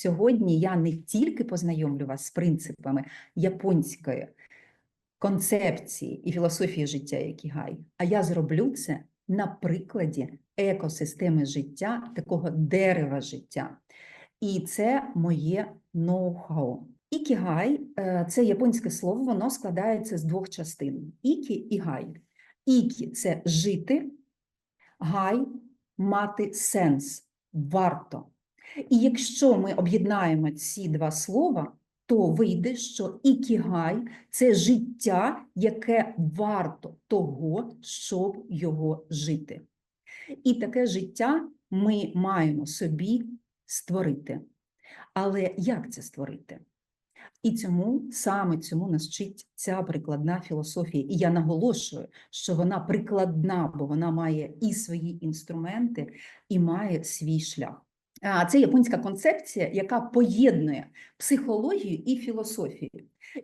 сьогодні я не тільки познайомлю вас з принципами японської концепції і філософії життя Якігай, а я зроблю це на прикладі екосистеми життя, такого дерева життя. І це моє ноу-хау. Ікігай е, це японське слово, воно складається з двох частин: ікі і гай. Ікі це жити, гай мати сенс, варто. І якщо ми об'єднаємо ці два слова, то вийде, що ікігай це життя, яке варто того, щоб його жити. І таке життя ми маємо собі створити. Але як це створити? І цьому саме цьому нас вчить ця прикладна філософія. І я наголошую, що вона прикладна, бо вона має і свої інструменти, і має свій шлях. Це японська концепція, яка поєднує психологію і філософію.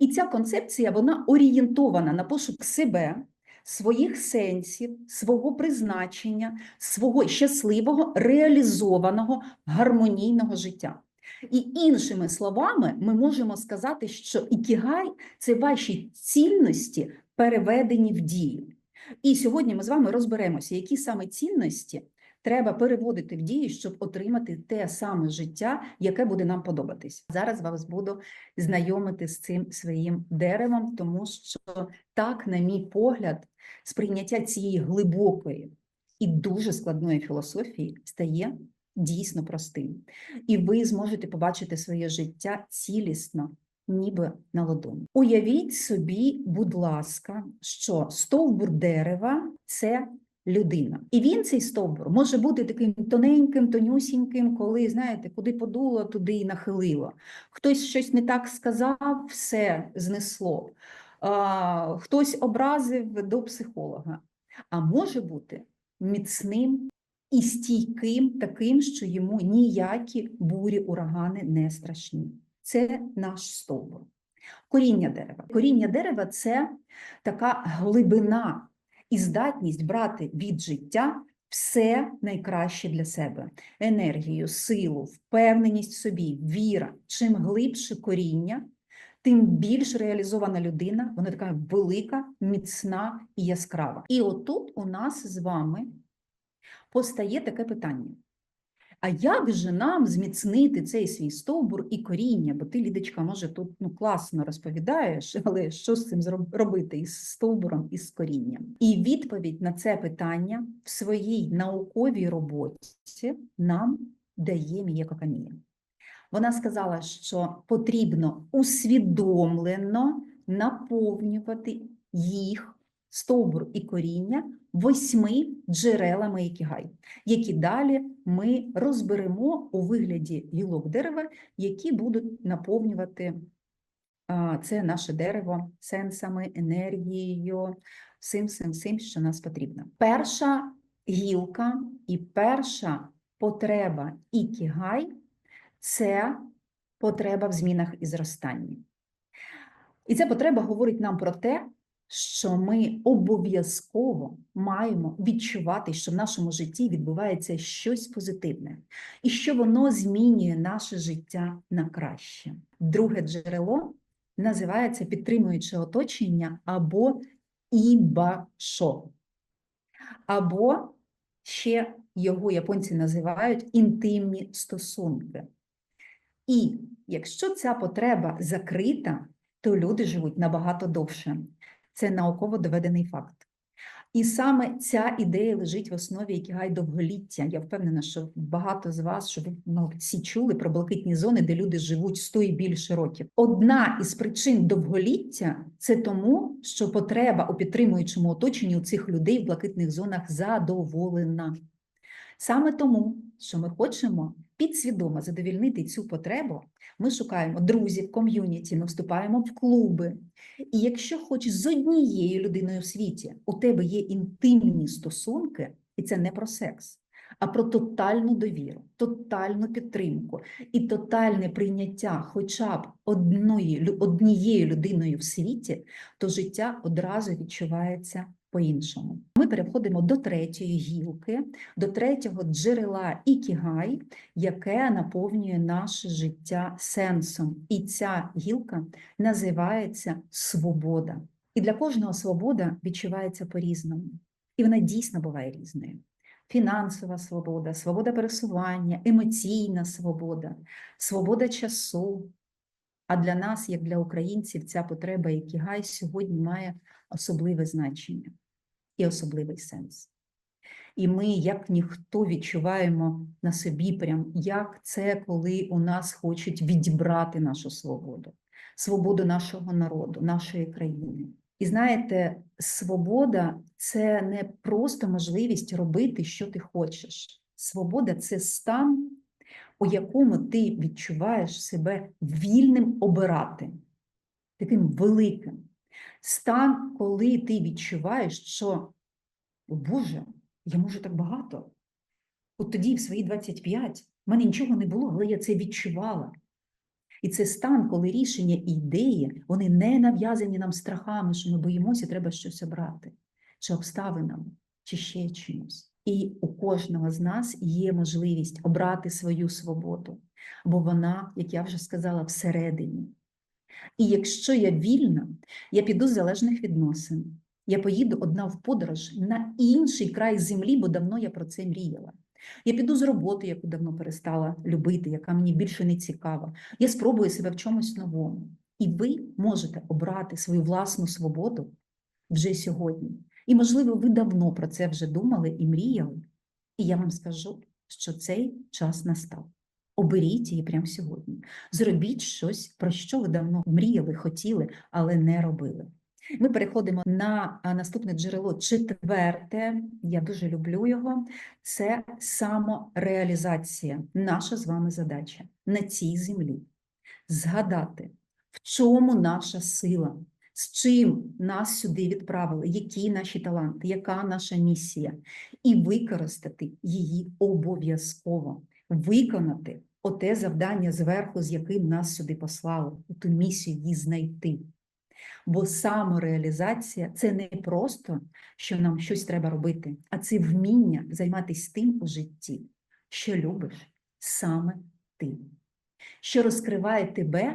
І ця концепція вона орієнтована на пошук себе, своїх сенсів, свого призначення, свого щасливого, реалізованого, гармонійного життя. І іншими словами, ми можемо сказати, що ікігай це ваші цінності, переведені в дію. І сьогодні ми з вами розберемося, які саме цінності треба переводити в дію, щоб отримати те саме життя, яке буде нам подобатись. Зараз вас буду знайомити з цим своїм деревом, тому що так, на мій погляд, сприйняття цієї глибокої і дуже складної філософії стає дійсно простим. І ви зможете побачити своє життя цілісно, ніби на ладоні. Уявіть собі, будь ласка, що стовбур дерева це людина. І він, цей стовбур, може бути таким тоненьким, тонюсіньким, коли, знаєте, куди подуло, туди і нахилило. Хтось щось не так сказав, все знесло. Хтось образив до психолога. А може бути міцним і стійким, таким, що йому ніякі бурі, урагани не страшні. Це наш стовбур. Коріння дерева. Коріння дерева це така глибина і здатність брати від життя все найкраще для себе: енергію, силу, впевненість в собі, віра. Чим глибше коріння, тим більш реалізована людина, вона така велика, міцна і яскрава. І отут у нас з вами постає таке питання. А як же нам зміцнити цей свій стовбур і коріння? Бо ти, Лідочка, може, тут ну, класно розповідаєш, але що з цим робити із стовбуром і з корінням? І відповідь на це питання в своїй науковій роботі нам дає Мієко Камія. Вона сказала, що потрібно усвідомлено наповнювати їх стовбур і коріння восьми джерелами ікігай, які далі ми розберемо у вигляді гілок дерева, які будуть наповнювати це наше дерево сенсами, енергією, всім, всім, всім, що нас потрібно. Перша гілка і перша потреба ікігай це потреба в змінах і зростанні. І ця потреба говорить нам про те, що ми обов'язково маємо відчувати, що в нашому житті відбувається щось позитивне, і що воно змінює наше життя на краще. Друге джерело називається підтримуюче оточення або ібашо, або ще його японці називають інтимні стосунки. І якщо ця потреба закрита, то люди живуть набагато довше. Це науково доведений факт. І саме ця ідея лежить в основі ікігай довголіття. Я впевнена, що багато з вас, що ви ну, всі чули про блакитні зони, де люди живуть 100 і більше років. Одна із причин довголіття це тому, що потреба у підтримуючому оточенні у цих людей в блакитних зонах задоволена. Саме тому, що ми хочемо підсвідомо задовільнити цю потребу, ми шукаємо друзів, ком'юніті, ми вступаємо в клуби. І якщо хоч з однією людиною в світі у тебе є інтимні стосунки, і це не про секс, а про тотальну довіру, тотальну підтримку і тотальне прийняття хоча б одної, однією людиною в світі, то життя одразу відчувається по-іншому. Ми переходимо до третьої гілки, до третього джерела ікігай, яке наповнює наше життя сенсом. І ця гілка називається свобода. І для кожного свобода відчувається по-різному. І вона дійсно буває різною. Фінансова свобода, свобода пересування, емоційна свобода, свобода часу. А для нас, як для українців, ця потреба ікігай сьогодні має особливе значення і особливий сенс. І ми, як ніхто, відчуваємо на собі, прям, як це, коли у нас хочуть відібрати нашу свободу, свободу нашого народу, нашої країни. І знаєте, свобода це не просто можливість робити, що ти хочеш. Свобода це стан, у якому ти відчуваєш себе вільним обирати, таким великим. Стан, коли ти відчуваєш, що, «О, Боже, я можу так багато. От тоді, в свої 25, в мене нічого не було, але я це відчувала. І це стан, коли рішення і ідеї, вони не нав'язані нам страхами, що ми боїмося, треба щось обрати, чи обставинами, чи ще чимось. І у кожного з нас є можливість обрати свою свободу, бо вона, як я вже сказала, всередині. І якщо я вільна, я піду з залежних відносин. Я поїду одна в подорож на інший край землі, бо давно я про це мріяла. Я піду з роботи, яку давно перестала любити, яка мені більше не цікава. Я спробую себе в чомусь новому. І ви можете обрати свою власну свободу вже сьогодні. І, можливо, ви давно про це вже думали і мріяли. І я вам скажу, що цей час настав. Оберіть її прямо сьогодні. Зробіть щось, про що ви давно мріяли, хотіли, але не робили. Ми переходимо на наступне джерело четверте. Я дуже люблю його. Це самореалізація. Наша з вами задача на цій землі. Згадати, в чому наша сила, з чим нас сюди відправили, які наші таланти, яка наша місія, і використати її обов'язково, виконати оте завдання зверху, з яким нас сюди послали, ту місію її знайти. Бо самореалізація це не просто, що нам щось треба робити, а це вміння займатися тим у житті, що любиш саме ти, що розкриває тебе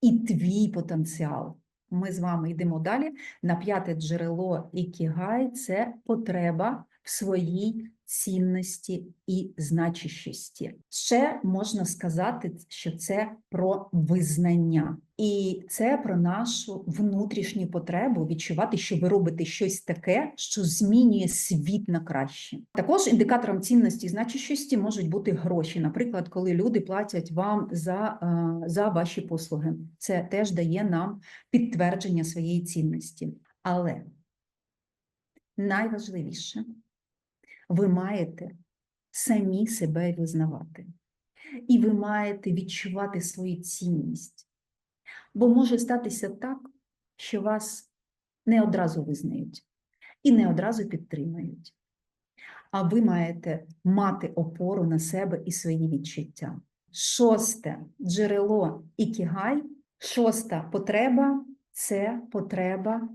і твій потенціал. Ми з вами йдемо далі. На п'яте джерело ікігай – це потреба в своїй цінності і значущості. Ще можна сказати, що це про визнання, і це про нашу внутрішню потребу відчувати, що ви робите щось таке, що змінює світ на краще. Також індикатором цінності і значущості можуть бути гроші. Наприклад, коли люди платять вам за, е, за ваші послуги, це теж дає нам підтвердження своєї цінності. Але найважливіше ви маєте самі себе визнавати. І ви маєте відчувати свою цінність. Бо може статися так, що вас не одразу визнають і не одразу підтримають. А ви маєте мати опору на себе і свої відчуття. Шосте джерело ікігай, шоста потреба це потреба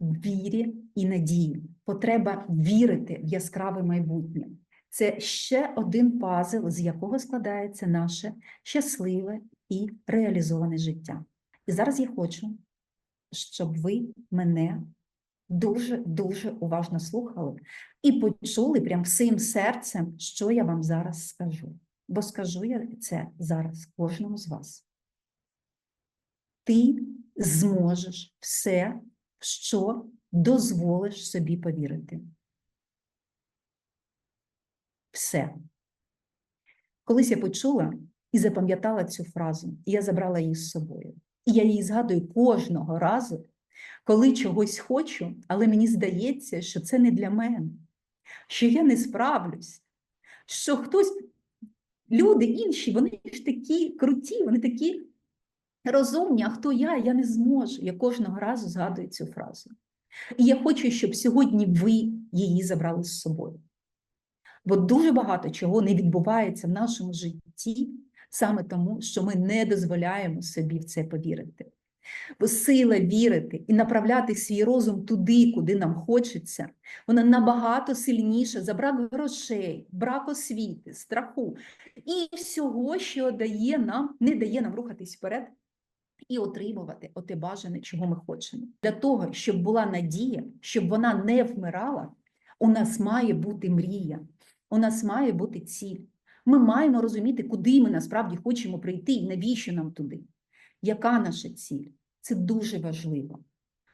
вірі і надії, потреба вірити в яскраве майбутнє. Це ще один пазл, з якого складається наше щасливе і реалізоване життя. І зараз я хочу, щоб ви мене дуже-дуже уважно слухали і почули прям всім серцем, що я вам зараз скажу. Бо скажу я це зараз кожному з вас. Ти зможеш все в що дозволиш собі повірити. Все. Колись я почула і запам'ятала цю фразу, і я забрала її з собою. І я її згадую кожного разу, коли чогось хочу, але мені здається, що це не для мене, що я не справлюсь, що хтось, люди інші, вони ж такі круті, вони такі розумні, а хто я, я не зможу. Я кожного разу згадую цю фразу. І я хочу, щоб сьогодні ви її забрали з собою. Бо дуже багато чого не відбувається в нашому житті саме тому, що ми не дозволяємо собі в це повірити. Бо сила вірити і направляти свій розум туди, куди нам хочеться, вона набагато сильніша за брак грошей, брак освіти, страху і всього, що дає нам, не дає нам рухатись вперед і отримувати оте бажане, чого ми хочемо. Для того, щоб була надія, щоб вона не вмирала, у нас має бути мрія, у нас має бути ціль. Ми маємо розуміти, куди ми насправді хочемо прийти і навіщо нам туди. Яка наша ціль? Це дуже важливо.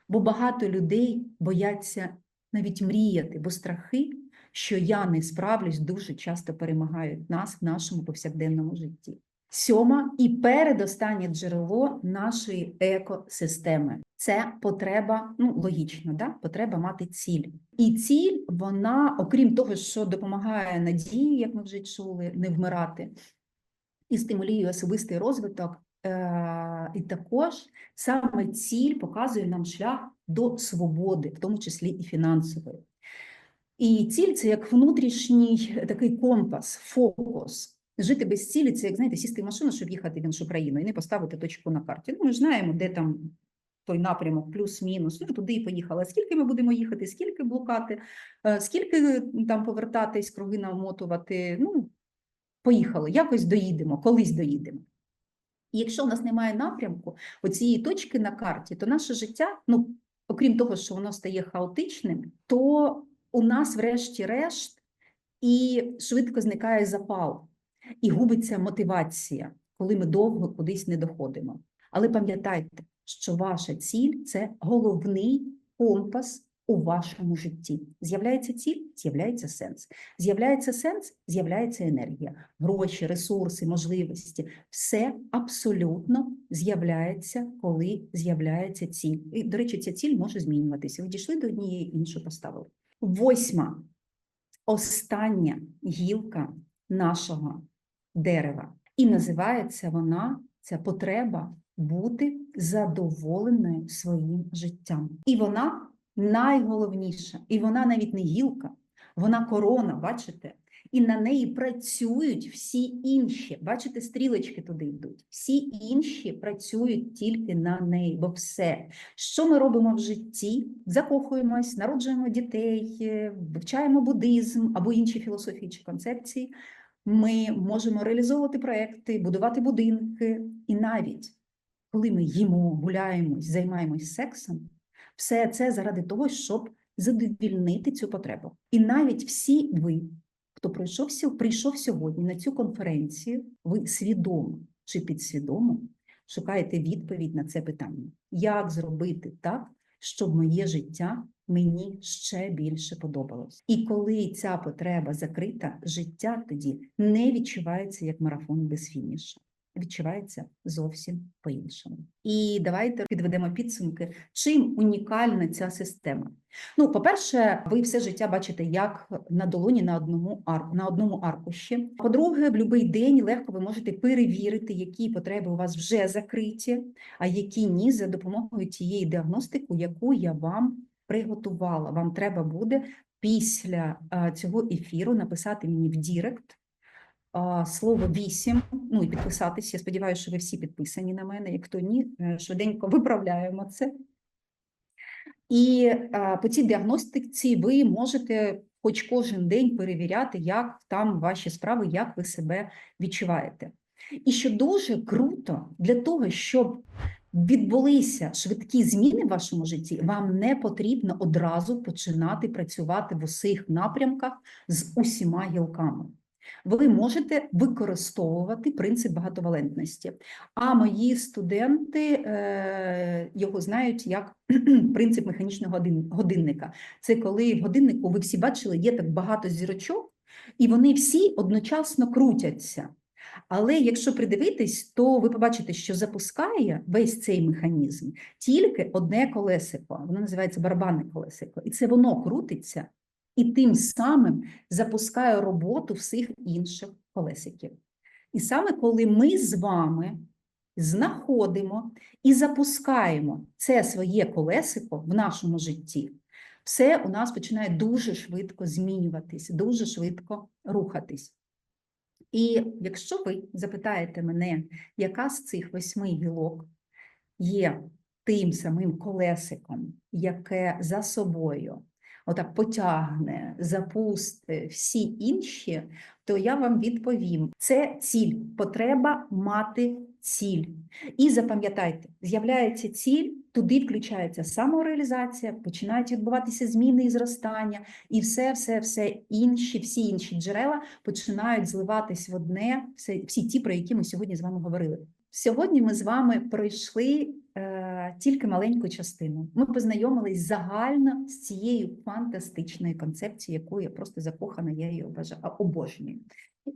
Бо багато людей бояться навіть мріяти, бо страхи, що я не справлюсь, дуже часто перемагають нас в нашому повсякденному житті. Сьома і передостаннє джерело нашої екосистеми це потреба, ну логічно, да? потреба мати ціль. І ціль, вона, окрім того, що допомагає надії, як ми вже чули, не вмирати, і стимулює особистий розвиток. е, І також саме ціль показує нам шлях до свободи, в тому числі і фінансової. І ціль це як внутрішній такий компас, фокус. Жити без цілі це, як знаєте, сісти в машину, щоб їхати в іншу країну і не поставити точку на карті. Ну, ми ж знаємо, де там той напрямок, плюс-мінус. Ну, туди і поїхали. Скільки ми будемо їхати, скільки блукати, е, скільки там повертатись, круги намотувати. Ну, поїхали, якось доїдемо, колись доїдемо. І якщо в нас немає напрямку, оцієї точки на карті, то наше життя, ну, окрім того, що воно стає хаотичним, то у нас, врешті-решт, і швидко зникає запал, і губиться мотивація, коли ми довго кудись не доходимо. Але пам'ятайте, що ваша ціль це головний компас у вашому житті. З'являється ціль, з'являється сенс. З'являється сенс, з'являється енергія, гроші, ресурси, можливості. Все абсолютно з'являється, коли з'являється ціль. І, до речі, ця ціль може змінюватися. Ви дійшли до однієї, іншу поставили. Восьма, остання гілка нашого дерева. І називається вона ця потреба бути задоволеною своїм життям. І вона найголовніша, і вона навіть не гілка, вона корона, бачите? І на неї працюють всі інші. Бачите, стрілочки туди йдуть. Всі інші працюють тільки на неї, бо все, що ми робимо в житті, закохуємось, народжуємо дітей, е, вивчаємо буддизм або інші філософії чи концепції. Ми можемо реалізовувати проекти, будувати будинки, і навіть коли ми їмо, гуляємось, займаємось сексом, все це заради того, щоб задовільнити цю потребу. І навіть всі ви, хто прийшов, прийшов сьогодні на цю конференцію, ви свідомо чи підсвідомо шукаєте відповідь на це питання. Як зробити так, щоб моє життя мені ще більше подобалось? І коли ця потреба закрита, життя тоді не відчувається як марафон без фінішу. Відчувається зовсім по-іншому. І давайте підведемо підсумки, чим унікальна ця система. Ну, по-перше, ви все життя бачите як на долоні на одному арку, на одному аркуші. По-друге, в будь-який день легко ви можете перевірити, які потреби у вас вже закриті, а які ні, за допомогою тієї діагностики, яку я вам приготувала. Вам треба буде після цього ефіру написати мені в Дірект слово вісім, ну і підписатись. Я сподіваюся, що ви всі підписані на мене. Як хто ні, е, швиденько виправляємо це. І а, по цій діагностиці ви можете хоч кожен день перевіряти, як там ваші справи, як ви себе відчуваєте. І що дуже круто для того, щоб відбулися швидкі зміни в вашому житті, вам не потрібно одразу починати працювати в усіх напрямках з усіма гілками. Ви можете використовувати принцип багатовалентності. А мої студенти е, його знають як принцип механічного годин- годинника. Це коли в годиннику ви всі бачили, є так багато зірочок, і вони всі одночасно крутяться. Але якщо придивитись, то ви побачите, що запускає весь цей механізм тільки одне колесико, воно називається барабанне колесико, і це воно крутиться і тим самим запускає роботу всіх інших колесиків. І саме коли ми з вами знаходимо і запускаємо це своє колесико в нашому житті, все у нас починає дуже швидко змінюватись, дуже швидко рухатись. І якщо ви запитаєте мене, яка з цих восьми гілок є тим самим колесиком, яке за собою отак потягне, запусти всі інші, то я вам відповім: це ціль, потреба мати ціль. І запам'ятайте, з'являється ціль, туди включається самореалізація, починають відбуватися зміни і зростання, і все, все, все інші, всі інші джерела починають зливатись в одне, все, всі ті, про які ми сьогодні з вами говорили. Сьогодні ми з вами пройшли е, тільки маленьку частину. Ми познайомились загально з цією фантастичною концепцією, яку я просто закохана, я її обожнюю.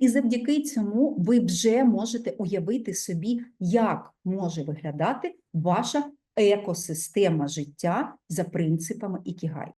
І завдяки цьому ви вже можете уявити собі, як може виглядати ваша екосистема життя за принципами ікігай.